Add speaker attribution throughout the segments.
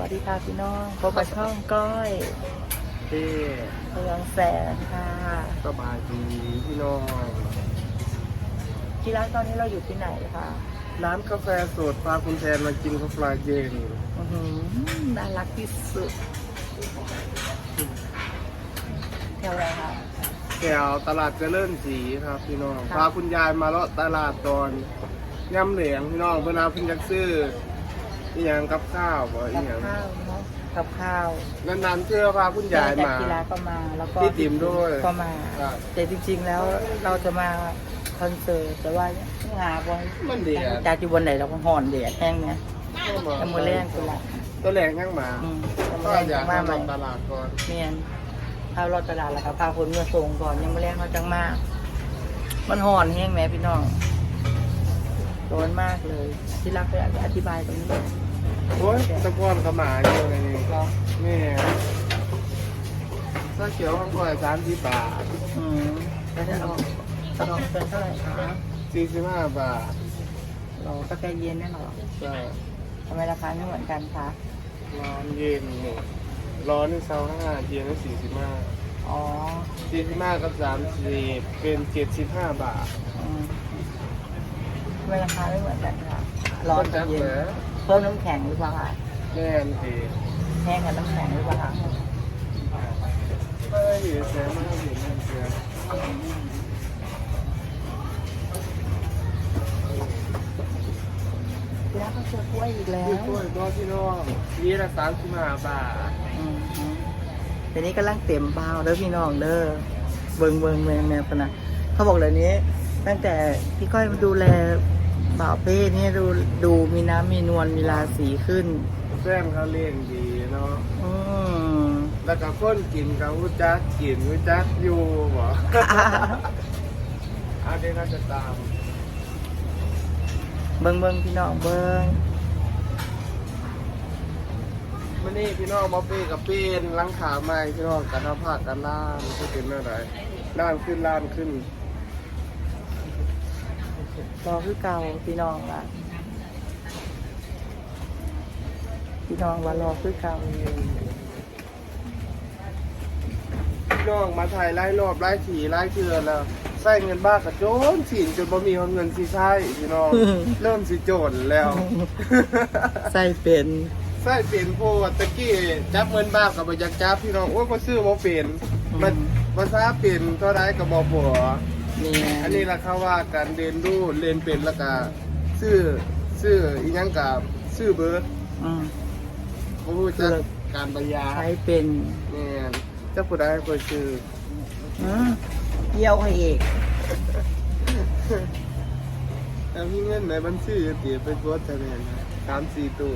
Speaker 1: วัสดีค่ะพี่น้องพบกับช่องก้อย
Speaker 2: ที่
Speaker 1: เมืองแสนค่ะ
Speaker 2: สบายดีพี่น้อง
Speaker 1: ที่ร้านตอนนี้เราอยู่ที่ไหนคะ
Speaker 2: ร้านกาแฟสดพาคุณแทนมากินกาแฟเย็น
Speaker 1: อื้อหือน่ารักที่สุดแถวอะไรคะ
Speaker 2: แถวตลาดเจริญศรีครับพี่น้อง
Speaker 1: ครับ
Speaker 2: พาคุณยายมาเลาะตลาดตอนย่ำเหลียงพี่น้องเพื่อนเอาเพิ่นจักซื้อ อีหยังกับข้าวบ่อี
Speaker 1: กับ
Speaker 2: หยัง
Speaker 1: ข้าวเนาะกับข้าว นา
Speaker 2: นๆเชื่อพาคุณยาย
Speaker 1: จาก
Speaker 2: มา
Speaker 1: กีฬาก็มาแล้วก็
Speaker 2: พี่ติ๋มด้วย
Speaker 1: ก็มา
Speaker 2: ครับ
Speaker 1: แต่จริงๆแล้วเราจะมาคอนเสิร์ตแต่ว่าหาบอล
Speaker 2: มันเดียด
Speaker 1: จากอยู่บนไหนเราก็ห่อนเดียดแห้งเนี่ยแต่มือแรงกูละ
Speaker 2: ตัวแรงยังมา
Speaker 1: อืมแต่มื
Speaker 2: ก็
Speaker 1: อแรง
Speaker 2: อยาก
Speaker 1: มา
Speaker 2: มา
Speaker 1: ใหม่
Speaker 2: ตลาดก่อน
Speaker 1: เมียนพารถตลาดแล้วก็พาคนเมื่อส่งก่อนยังไม่แรงเขาจังมาก มันห่อนแห้งแหม่พี่น้องร้อนมากเลย ที่รักไปอธิบายตรงนี้
Speaker 2: โอ้ยตะกอนกระหมาอยู่ไงนี่
Speaker 1: เหรอ
Speaker 2: นี่ถ้าเขียวของก่อยสามสิบบาท
Speaker 1: อืมแล้วจะเอาตลอดเป็นเท่าไหร่คะ
Speaker 2: สี่สิบห้าบาท
Speaker 1: เรากาแฟเย็นแน่หรอ
Speaker 2: ใช่
Speaker 1: ทำไมราคาไม่เหมือนกันคะ
Speaker 2: ร้อนเย็นนี่ร้อนนี่เซาห้าเย็นนี่สี่สิบห้า
Speaker 1: อ๋อ
Speaker 2: สี่สิบห้ากับสามสิบเป็นเจ็ดสิบห้าบาท
Speaker 1: อืมทำไมราคาไม่เหมือนกันคะร้อนกับเย็น
Speaker 2: เหรอ
Speaker 1: เพิ่มน้ำแข็งหรือเปล่าคะ
Speaker 2: แน่นดี
Speaker 1: แห้งกับน้ำแข็งหรือเปล่าคะ
Speaker 2: เฮ้ยเสียมากเสียมากเสีย
Speaker 1: ที่รักก็เจอกล้วยอีกแล้ว
Speaker 2: พี่กล้วยตัวพี่น้องยี่ละสามสิบห้าบาท
Speaker 1: อืมเดี๋ยวนี้กำลังเต็มเบาเด้อพี่น้องเด้อเบิงเบิงเบิงแนวปะนะเขาบอกเลยนี้ ตั้งแต่พี่ก้อยมาดูแล บ่าวเป้เนี่ยดูดูมีน้ำมีนวลมีราศีขึ้น
Speaker 2: แฟนเขาเลี้ยงดีเนาะ
Speaker 1: อืม
Speaker 2: แล้วก็คนกินกับวุจักกินวุจักอยู่บ่ อันนี้น่าจะตาม
Speaker 1: เบิงเบิงพี่น้องเบิง
Speaker 2: มื่อนี้พี่น้องมาปีกับปีนหลังขาใหม่พี่น้องกันภาคกันล้านก็เป็นเมื่อไหร่ล้านขึ้นล้านขึ้น
Speaker 1: รอคือเก่าพี่น้องละพี่น้องว่ารอคือเก่า
Speaker 2: พี่น้องมาถ่ายไล่รอบไล่ถีไล่เทือนแล้วใส่เงินบ้ากระโจนสินจนบ่มีเงินสิใช้พี่น้อง เริ่มสิโจนแล้ว
Speaker 1: ใส่เป็น
Speaker 2: ใส่เป็นโพดตะกี้จับเงินบ้ากกับบ่อยากจับพี่น้องโอ้ยก็ซื้อบ่เป็นมันภาษาเป็นเท่าไรก็บ่บั ว
Speaker 1: นี่
Speaker 2: อันนี้ละเขาว่าการเรียนรู้เรียนเป็นแล้วก็ซื้อซื้ออีหยังกับซื้อเบิร์ด
Speaker 1: อืม
Speaker 2: บ่รู้จักการประหยัด
Speaker 1: ใช้เป็น
Speaker 2: แม่นจะผู้ใดก็ซื้อ
Speaker 1: อืมเกี่ยวให้เอก
Speaker 2: แต่มีเงินในบัญชีอยู่ติไปกดแต่แม่นนะสามสี่ตู้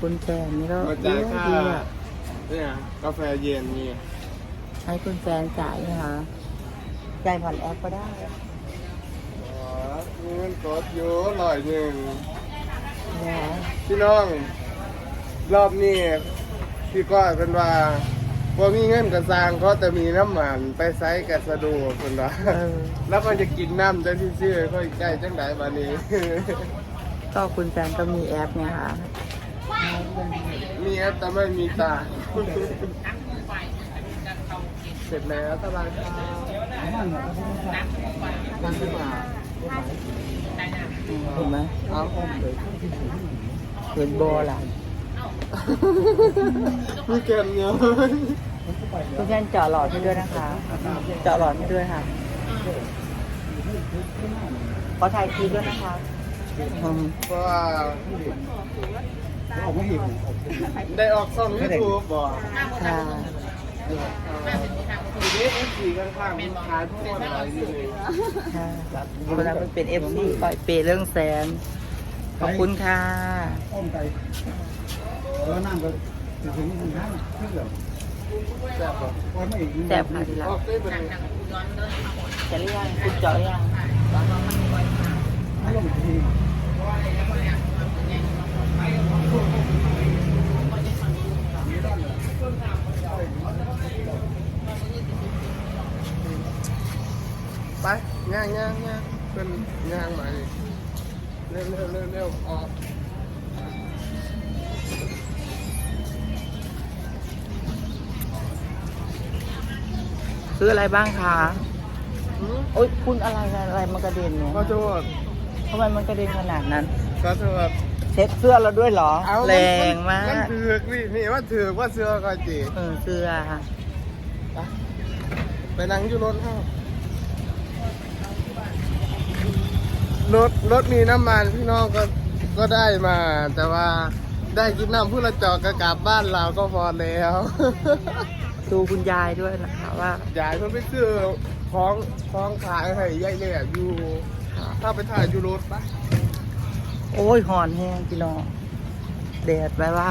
Speaker 1: คุณแฟนนี่ก็
Speaker 2: มา
Speaker 1: ดี
Speaker 2: จ่ายค่า
Speaker 1: ดีอะ
Speaker 2: เนี่ยกาแฟเย็นนี่
Speaker 1: ให้คุณแฟนจ่ายนะคะจ่ายผ่อนแอปก็ได้
Speaker 2: อ๋อมีเงินกดอยู่ร้อยหนึ่ง
Speaker 1: นะ
Speaker 2: พี่น้อง รอบนี้พี่ก้อยเป็นว่าพอมีเงินกับสร้างเขาแต่มีน้ำมันไปไซส์กับสะดวกเป็นว่า
Speaker 1: เออ
Speaker 2: แล้วก็จะกินน้ำได้ที่ซื้อเขาใกล้จังไดบานี้
Speaker 1: ก็คุณแฟนก็มีแอปไงคะ
Speaker 2: มีแอปแต่ไม่มีตา เสร็จแล้วสบายครับมันขึ้นมา
Speaker 1: เห็นไหม
Speaker 2: เอา
Speaker 1: เห็นโบล่ะ
Speaker 2: มีเกมเยอะ
Speaker 1: คุณแฟนเจาะหลอดให้ด้วยนะคะ เจาะหลอดให้ด้วยค่ะ ขอถ่ายคลิปด้วยนะคะ
Speaker 2: เพราะว่า ได้ออกซ่องยูทูบบ่
Speaker 1: ค่ะ
Speaker 2: ทีนี้เอฟซีข้างๆมันขายพวกอะไรอยู่เลย
Speaker 1: ค่ะคนนั้นมันเป็นเอฟซีปล่อยเปย์เรื่องแสน ขอบคุณค่ะ
Speaker 3: อ้อมไปแล้วนั่งก็ถึงถึงห้างขึ้นเหรอ
Speaker 2: แซ่บบ่
Speaker 3: ว่าไม่อีก
Speaker 1: แซ่บค่ะทีละ
Speaker 2: ออกได้เป็น
Speaker 1: จะเรียกคุณเจาะยัง
Speaker 3: ไม่ลงที
Speaker 2: ไปย่างย่างย่างเป็นย่างมาดิเร็วเร็วเร็วเร็วออก
Speaker 1: ซื้ออะไรบ้างคะ
Speaker 2: หืม
Speaker 1: โอ๊ยคุณอะไรนะอะไรมันกระเด็นเนี่ย
Speaker 2: ขอโทษ
Speaker 1: ทำไมมันกระเด็นขนาดนั้น
Speaker 2: ขอโทษ
Speaker 1: เช็ดเสื้อเราด้วยเหรอ
Speaker 2: เอา
Speaker 1: แรงมาก
Speaker 2: มันถือกนี่นี่ว่าถือกว่าเสื้อก็จี
Speaker 1: เออเสื้อ
Speaker 2: ไปนั่งอยู่รถเข้ารถรถมีน้ำมันพี่น้องก็ก็ได้มา แต่ว่าได้กินน้ำผู้ละจอกกกลับบ้านเราก็พอแล้ว
Speaker 1: ดูคุณยายด้วยนะคะว่า
Speaker 2: ยายมันไปซื้อของของขายให้ยายแหล่อยู่ ถ้าไปถ่ายอยู่รถปะ
Speaker 1: โอ้ยหอนแห้งพี่น้องแดดไปว่า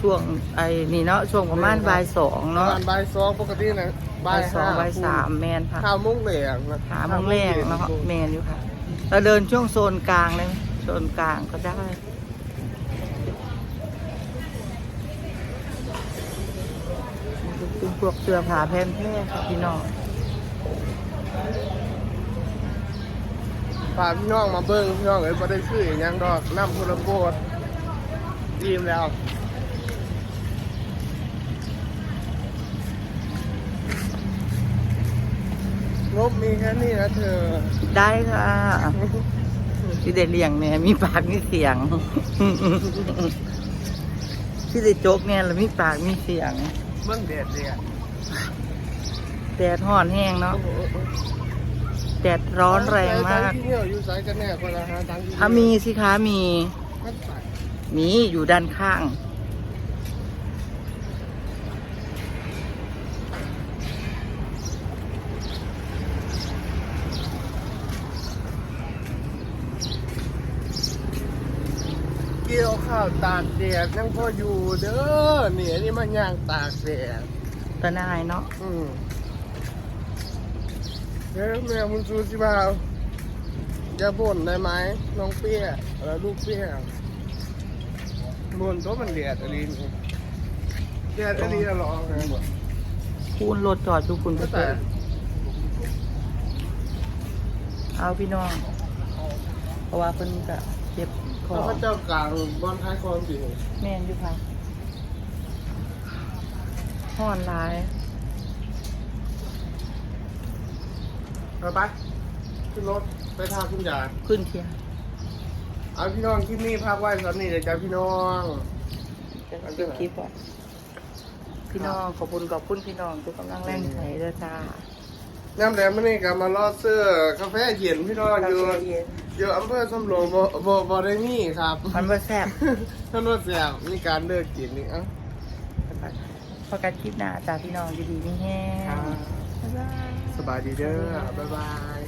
Speaker 1: ช่วงไอ้นี่เนาะช่วงประมาณบ่ายสอง
Speaker 2: ประ
Speaker 1: เนาะ
Speaker 2: มาณบ่ายสองปกตินะ
Speaker 1: บ่ายสองบ่ายสามแมนค่ะ
Speaker 2: ข้าวโมุ้งแหลงนะ
Speaker 1: หาโมงแรกเนาะแมนอยู่ค่ะ เราเดินช่วงโซนกลางเลยไหมโซนกลางก็ได้ เป็นพวกเสื้อผ้าแพร่แพร่ค่ะพี่น้อง
Speaker 2: พาพี่น้องมาเบิ้งพี่น้องเอ้ยบ่ได้ซื้ออหยังดอกน้ำพุระโบดอิ่มแล้วงบมีแค่นี้นะเธอ
Speaker 1: ได้ค่ะพี่เดเลียงเนี่ยมีปากมีเสียงพี่เดโจกเนี่ยแล้วมีปากมีเสียง
Speaker 2: เบิ้งเด็ดเลยอะ
Speaker 1: แดดห่อนแห้งเนาะ แดดร้อนแรงมาก
Speaker 2: อายกันแน่คนละฮะทั้งที่
Speaker 1: ถ้ามีสิคะมี มีอยู่ด้านข้าง
Speaker 2: เกี่ยวข้าวตากแดดยังพออยู่เด้อเนี่ยนี่มันย่างตากแดด
Speaker 1: ตะนายเนาะ
Speaker 2: อืม เฮ้ยแม่คุณซูสิบ่าวจะบ่นได้ไหมน้องเปี้ยแล้วลูกเปี้ยบ่นตัวมันแดดอะไรนี่แดดอะไรน่ะหรอไง
Speaker 1: คูณรถจอดอยู่คุณ
Speaker 2: ก็
Speaker 1: ก็
Speaker 2: แต่
Speaker 1: เอาพี่น้อง เพราะว่าเพิ่นจะเก็บขอ
Speaker 2: เขา
Speaker 1: ง
Speaker 2: ก็เจ้ากลางบอลท้ายคลองสิ
Speaker 1: แม่นอยู่ค่ะห่อนหลาย
Speaker 2: ไปไปขึ้นรถไปทางคุณยาย
Speaker 1: ขึ้นเทีย
Speaker 2: เอาพี่น้องคลิปนี้พักไว้ตอนนี้เดี๋ยวจ้าพี่น้อง
Speaker 1: จะเก็บคลิปก่อนพี่น้องขอบคุณขอบคุณพี่น้องทุกกำลังแรงใจเด้อจ้า
Speaker 2: น้ำแดงมื่อนี้ก็มารอเสื้อกาแฟเย็นพี่น้องอยู่
Speaker 1: กาแฟเย็น
Speaker 2: อยู่อำเภอสำโรงบ่บ่บ่ได้มีครับ
Speaker 1: มันบ่แซ่บ
Speaker 2: ท่านว่าแซ่บมีการเลิกกินนี่เอ้า
Speaker 1: พอกันคลิปหน้าจ้าพี่น้องดีๆนี่แห้งบ๊ายบาย
Speaker 2: สบายดีเด้อบ๊ายบาย